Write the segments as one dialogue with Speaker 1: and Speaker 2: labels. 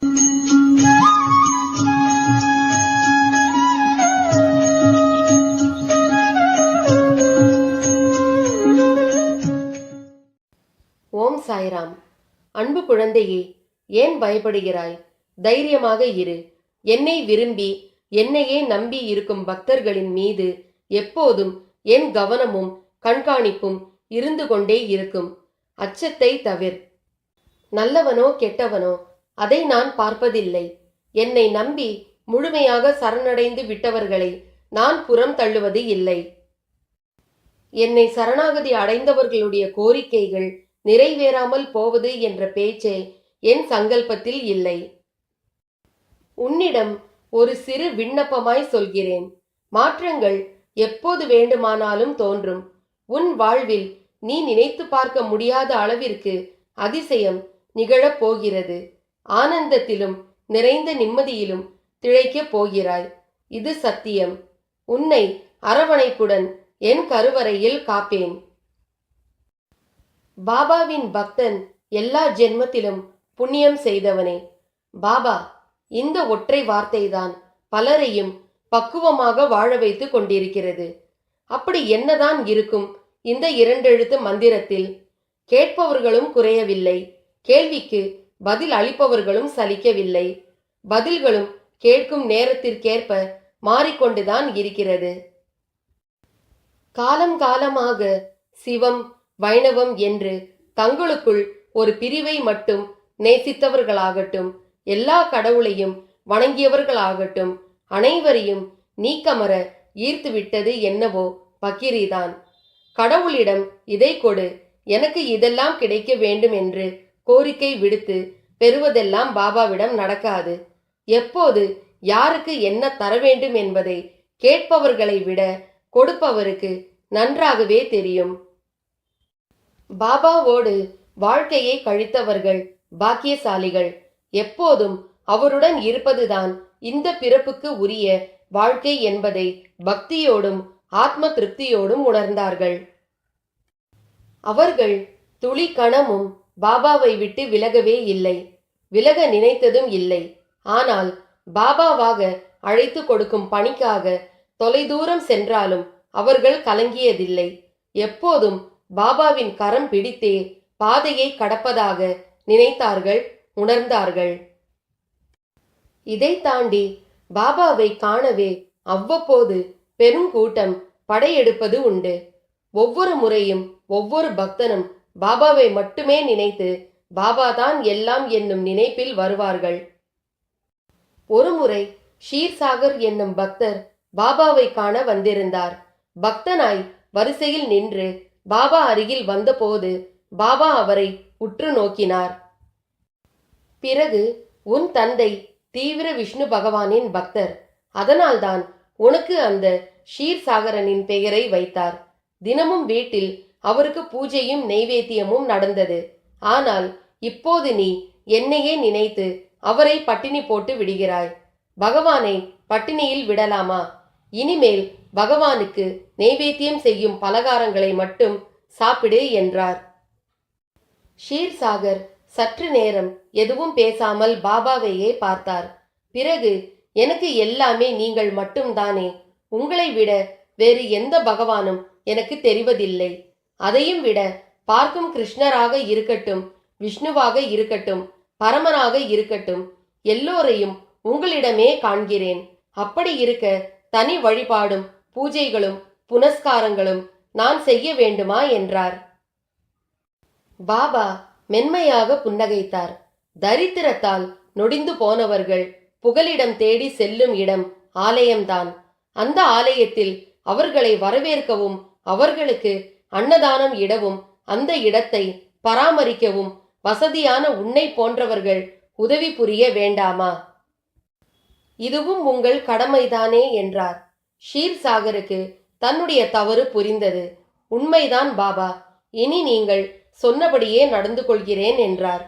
Speaker 1: ஓம் சாய்ராம். அன்பு குழந்தையே ஏன் பயப்படுகிறாய்? தைரியமாக இரு. என்னை விரும்பி என்னையே நம்பி இருக்கும் பக்தர்களின் மீது எப்போதும் என் கவனமும் கண்காணிப்பும் இருந்து கொண்டே இருக்கும். அச்சத்தை தவிர். நல்லவனோ கெட்டவனோ அதை நான் பார்ப்பதில்லை. என்னை நம்பி முழுமையாக சரணடைந்து விட்டவர்களை நான் புறம் தள்ளுவது இல்லை. என்னை சரணாகதி அடைந்தவர்களுடைய கோரிக்கைகள் நிறைவேறாமல் போவது என்ற பேச்சே என் சங்கல்பத்தில் இல்லை. உன்னிடம் ஒரு சிறு விண்ணப்பமாய் சொல்கிறேன். மாற்றங்கள் எப்போது வேண்டுமானாலும் தோன்றும். உன் வாழ்வில் நீ நினைத்து பார்க்க முடியாத அளவிற்கு அதிசயம் நிகழப் போகிறது. ஆனந்தத்திலும் நிறைந்த நிம்மதியிலும் திளைக்கப் போகிறாய். இது சத்தியம். உன்னை அரவணைப்புடன் என் கருவறையில் காப்பேன். பாபாவின் பக்தன் எல்லா ஜென்மத்திலும் புண்ணியம் செய்தவனே. பாபா இந்த ஒற்றை வார்த்தைதான் பலரையும் பக்குவமாக வாழ வைத்து கொண்டிருக்கிறது. அப்படி என்னதான் இருக்கும் இந்த இரண்டெழுத்து மந்திரத்தில்? கேட்பவர்களும் குறையவில்லை. கேள்விக்கு பதில் அளிப்பவர்களும் சலிக்கவில்லை. பதில்களும் கேட்கும் நேரத்திற்கேற்ப மாறிக்கொண்டுதான் இருக்கிறது. காலம் காலமாக சிவம் வைணவம் என்று தங்களுக்குள் ஒரு பிரிவை மட்டும் நேசித்தவர்களாகட்டும் எல்லா கடவுளையும் வணங்கியவர்களாகட்டும் அனைவரையும் நீக்கமர ஈர்த்துவிட்டது என்னவோ பக்கிரிதான். கடவுளிடம் இதை கொடு எனக்கு இதெல்லாம் கிடைக்க வேண்டும் என்று கோரிக்கை விடுத்து பெறுவதெல்லாம் பாபாவிடம் நடக்காது. எப்போது யாருக்கு என்ன தர வேண்டும் என்பதை கேட்பவர்களை விட கொடுப்பவருக்கு நன்றாகவே தெரியும். பாபாவோடு வாழ்க்கையை கழித்தவர்கள் பாக்கியசாலிகள். எப்போதும் அவருடன் இருப்பதுதான் இந்த பிறப்புக்கு உரிய வாழ்க்கை என்பதை பக்தியோடும் ஆத்ம திருப்தியோடும் உணர்ந்தார்கள். அவர்கள் துளி கணமும் பாபாவை விட்டு விலகவே இல்லை. விலக நினைத்ததும் இல்லை. ஆனால் பாபாவாக அழைத்து கொடுக்கும் பணிக்காக தொலைதூரம் சென்றாலும் அவர்கள் கலங்கியதில்லை. எப்போதும் பாபாவின் கரம் பிடித்தே பாதையை கடப்பதாக நினைத்தார்கள் உணர்ந்தார்கள். இதை தாண்டி பாபாவை காணவே அவ்வப்போது பெருங்கூட்டம் படையெடுப்பது உண்டு. ஒவ்வொரு முறையும் ஒவ்வொரு பக்தனும் பாபாவை மட்டுமே நினைத்து பாபாதான் எல்லாம் என்னும் நினைப்பில் வருவார்கள். ஒருமுறை ஷீர்சாகர் என்னும் பக்தர் பாபாவை காண வந்திருந்தார். பக்தனாய் வரிசையில் நின்று பாபா அருகில் வந்தபோது பாபா அவரை உற்று நோக்கினார். பிறகு உன் தந்தை தீவிர விஷ்ணு பகவானின் பக்தர். அதனால்தான் உனக்கு அந்த ஷீர்சாகரனின் பெயரை வைத்தார். தினமும் வீட்டில் அவருக்கு பூஜையும் நெய்வேத்தியமும் நடந்தது. ஆனால் இப்போது நீ என்னையே நினைத்து அவரை பட்டினி போட்டு விடுகிறாய். பகவானை பட்டினியில் விடலாமா? இனிமேல் பகவானுக்கு நெய்வேத்தியம் செய்யும் பலகாரங்களை மட்டும் சாப்பிடு என்றார். ஷீர்சாகர் சற்று நேரம் எதுவும் பேசாமல் பாபாவையே பார்த்தார். பிறகு எனக்கு எல்லாமே நீங்கள் மட்டும்தானே? உங்களை விட வேறு எந்த பகவானும் எனக்கு தெரிவதில்லை. அதையும் விட பார்க்கும் கிருஷ்ணராக இருக்கட்டும் விஷ்ணுவாக இருக்கட்டும் பரமனாக இருக்கட்டும் எல்லோரையும் உங்களிடமே காண்கிறேன். அப்படி இருக்க தனி வழிபாடும் பூஜைகளும் புனஸ்காரங்களும் நான் செய்ய வேண்டுமா என்றார். பாபா மென்மையாக புன்னகைத்தார். தரித்திரத்தால் நொடிந்து போனவர்கள் புகலிடம் தேடி செல்லும் இடம் ஆலயம்தான். அந்த ஆலயத்தில் அவர்களை வரவேற்கவும் அவர்களுக்கு அன்னதானம் இடவும் அந்த இடத்தை பராமரிக்கவும் வசதியான உன்னை போன்றவர்கள் உதவி புரிய வேண்டாமா? இதுவும் உங்கள் கடமைதானே என்றார். ஷீர்சாகருக்கு தன்னுடைய தவறு புரிந்தது. உண்மைதான் பாபா இனி நீங்கள் சொன்னபடியே நடந்து கொள்கிறேன் என்றார்.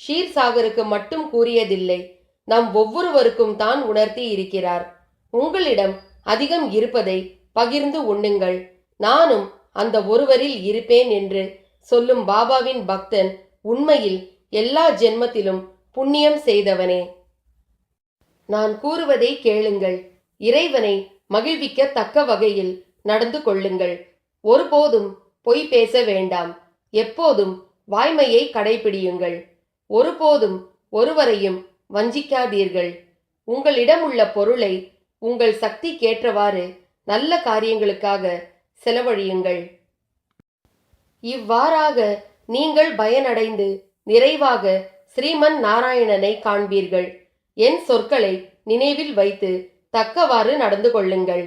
Speaker 1: ஷீர்சாகருக்கு மட்டும் கூறியதில்லை நம் ஒவ்வொருவருக்கும் தான் உணர்த்தி இருக்கிறார். உங்களிடம் அதிகம் இருப்பதை பகிர்ந்து உண்ணுங்கள். நானும் அந்த ஒருவரில் இருப்பேன் என்று சொல்லும் பாபாவின் பக்தன் உண்மையில் எல்லா ஜென்மத்திலும் புண்ணியம் செய்தவனே. நான் கூறுவதை கேளுங்கள். இறைவனை மகிழ்விக்க தக்க வகையில் நடந்து கொள்ளுங்கள். ஒருபோதும் பொய் பேச வேண்டாம். எப்போதும் வாய்மையை கடைபிடியுங்கள். ஒருபோதும் ஒருவரையும் வஞ்சிக்காதீர்கள். உங்களிடம் உள்ள பொருளை உங்கள் சக்திக்கேற்றவாறு நல்ல காரியங்களுக்காக செலவழியுங்கள். இவ்வாறாக நீங்கள் பயனடைந்து நிறைவாக ஸ்ரீமன் நாராயணனை காண்பீர்கள். என் சொற்களை நினைவில் வைத்து தக்கவாறு நடந்து கொள்ளுங்கள்.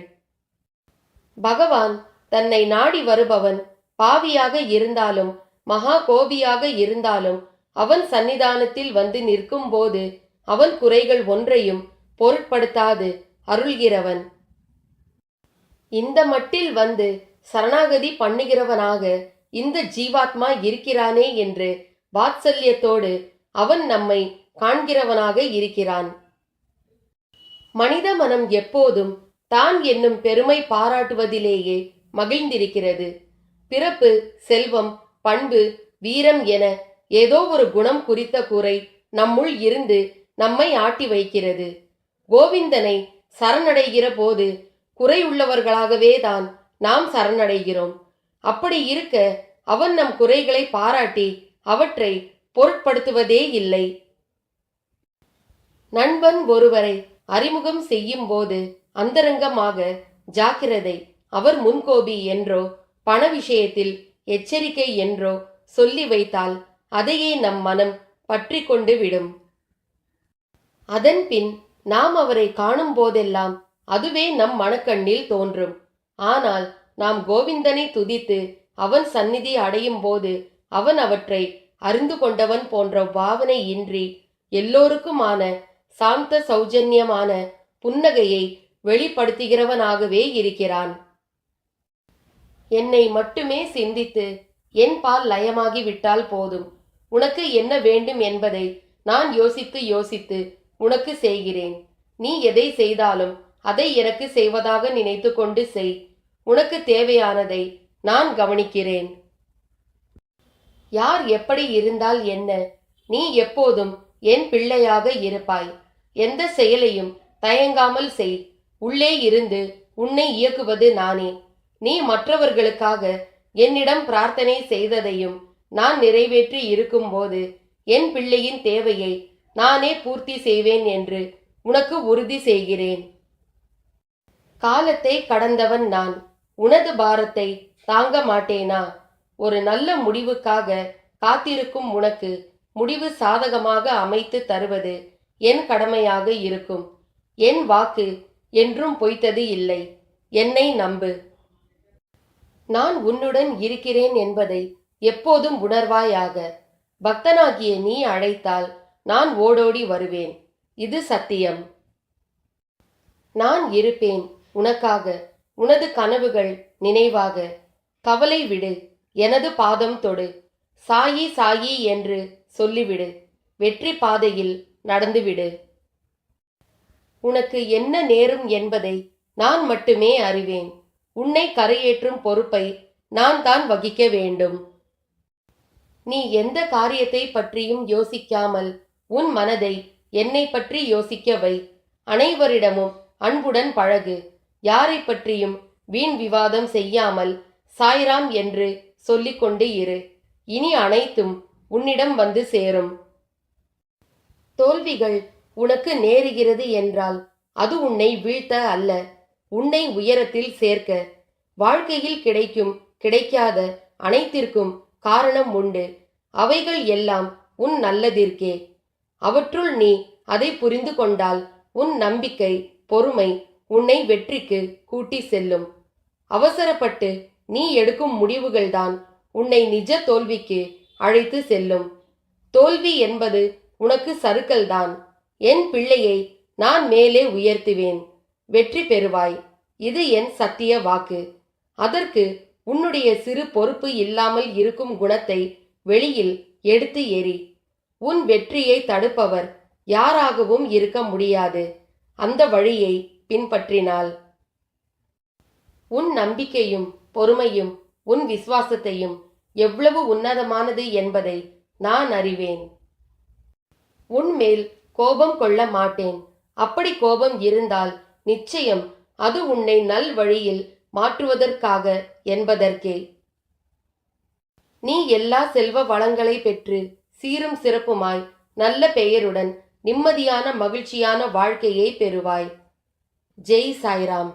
Speaker 1: பகவான் தன்னை நாடி வருபவன் பாவியாக இருந்தாலும் மகா கோபியாக இருந்தாலும் அவன் சன்னிதானத்தில் வந்து நிற்கும் போது அவன் குறைகள் ஒன்றையும் பொருட்படுத்தாது அருள்கிறவன். இந்த மட்டில் வந்து சரணாகதி பண்ணுகிறவனாக இந்த ஜீவாத்மா இருக்கிறானே என்று வாத்சல்யத்தோடு அவன் நம்மை காண்கிறவனாக இருக்கிறான். மனித மனம் எப்போதும் தான் என்னும் பெருமை பாராட்டுவதிலேயே மகிழ்ந்திருக்கிறது. பிறப்பு செல்வம் பண்பு வீரம் என ஏதோ ஒரு குணம் குறித்த குறை நம்முள் இருந்து நம்மை ஆட்டி வைக்கிறது. கோவிந்தனை சரணடைகிற போது குறை உள்ளவர்களாகவே தான் நாம் சரணடைகிறோம். அப்படி இருக்க அவன் நம் குறைகளை பாராட்டி அவற்றை பொருட்படுத்துவதே இல்லை. நண்பன் ஒருவரை அறிமுகம் செய்யும் போது அந்தரங்கமாக ஜாக்கிரதை அவர் முன்கோபி என்றோ பண விஷயத்தில் எச்சரிக்கை என்றோ சொல்லி வைத்தால் அதையே நம் மனம் பற்றி கொண்டு விடும். அதன்பின் நாம் அவரை காணும் போதெல்லாம் அதுவே நம் மனக்கண்ணில் தோன்றும். ஆனால் நாம் கோவிந்தனை துதித்து அவன் சந்நிதி அடையும் போது அவன் அவற்றை அறிந்து கொண்டவன் போன்ற பாவனை இன்றி எல்லோருக்குமான சாந்த சௌஜன்யமான புன்னகையை வெளிப்படுத்துகிறவனாகவே இருக்கிறான். என்னை மட்டுமே சிந்தித்து என் பால் லயமாகி விட்டால் போதும். உனக்கு என்ன வேண்டும் என்பதை நான் யோசித்து யோசித்து உனக்கு செய்கிறேன். நீ எதை செய்தாலும் அதை எனக்கு செய்வதாக நினைத்து கொண்டு செய். உனக்கு தேவையானதை நான் கவனிக்கிறேன். யார் எப்படி இருந்தால் என்ன? நீ எப்போதும் என் பிள்ளையாக இருப்பாய். எந்த செயலையும் தயங்காமல் செய். உள்ளே இருந்து உன்னை இயக்குவது நானே. நீ மற்றவர்களுக்காக என்னிடம் பிரார்த்தனை செய்ததையும் நான் நிறைவேற்றி இருக்கும்போது என் பிள்ளையின் தேவையை நானே பூர்த்தி செய்வேன் என்று உனக்கு உறுதி செய்கிறேன். காலத்தை கடந்தவன் நான். உனது பாரத்தை தாங்க மாட்டேனா? ஒரு நல்ல முடிவுக்காக காத்திருக்கும் உனக்கு முடிவு சாதகமாக அமைத்து தருவது என் கடமையாக இருக்கும். என் வாக்கு என்றும் பொய்த்தது இல்லை. என்னை நம்பு. நான் உன்னுடன் இருக்கிறேன் என்பதை எப்போதும் உணர்வாயாக. பக்தனாகிய நீ அழைத்தால் நான் ஓடோடி வருவேன். இது சத்தியம். நான் இருப்பேன். உனக்காக உனது கனவுகள் நினைவாக. கவலை விடு எனது பாதம் தொடு. சாயி சாயி என்று சொல்லிவிடு. வெற்றி பாதையில் நடந்துவிடு. உனக்கு என்ன நேரும் என்பதை நான் மட்டுமே அறிவேன். உன்னை கரையேற்றும் பொறுப்பை நான் தான் வகிக்க வேண்டும். நீ எந்த காரியத்தை பற்றியும் யோசிக்காமல் உன் மனதை என்னை பற்றி யோசிக்க வை அனைவரிடமும் அன்புடன் பழகு. யாரை பற்றியும் வீண் விவாதம் செய்யாமல் சாய்ராம் என்று சொல்லிக்கொண்டு இரு. இனி அனைத்தும் உன்னிடம் வந்து சேரும். தோல்விகள் உனக்கு நேருகிறது என்றால் அது உன்னை வீழ்த்த அல்ல. உன்னை உயரத்தில் சேர்க்க. வாழ்க்கையில் கிடைக்கும் கிடைக்காத அனைத்திற்கும் காரணம் உண்டு. அவைகள் எல்லாம் உன் நல்லதிற்கே. அவற்றுள் நீ அதை புரிந்து கொண்டால் உன் நம்பிக்கை பொறுமை உன்னை வெற்றிக்கு கூட்டி செல்லும். அவசரப்பட்டு நீ எடுக்கும் முடிவுகள்தான் உன்னை நிஜ தோல்விக்கு அழைத்து செல்லும். தோல்வி என்பது உனக்கு சறுக்கல்தான். என் பிள்ளையை நான் மேலே உயர்த்துவேன். வெற்றி பெறுவாய். இது என் சத்திய வாக்கு. அதற்கு உன்னுடைய சிறு பொறுப்பு இல்லாமல் இருக்கும் குணத்தை வெளியில் எடுத்து எறி உன் வெற்றியை தடுப்பவர் யாராகவும் இருக்க முடியாது. அந்த வழியை பின்பற்றினால். உன் நம்பிக்கையும் பொறுமையும் உன் விசுவாசத்தையும் எவ்வளவு உன்னதமானது என்பதை நான் அறிவேன். உன்மேல் கோபம் கொள்ள மாட்டேன். அப்படி கோபம் இருந்தால் நிச்சயம் அது உன்னை நல் வழியில் மாற்றுவதற்காக என்பதற்கே. நீ எல்லா செல்வ வளங்களை பெற்று சீரும் சிறப்புமாய் நல்ல பெயருடன் நிம்மதியான மகிழ்ச்சியான வாழ்க்கையை பெறுவாய். ஜெய் சாய்ராம்.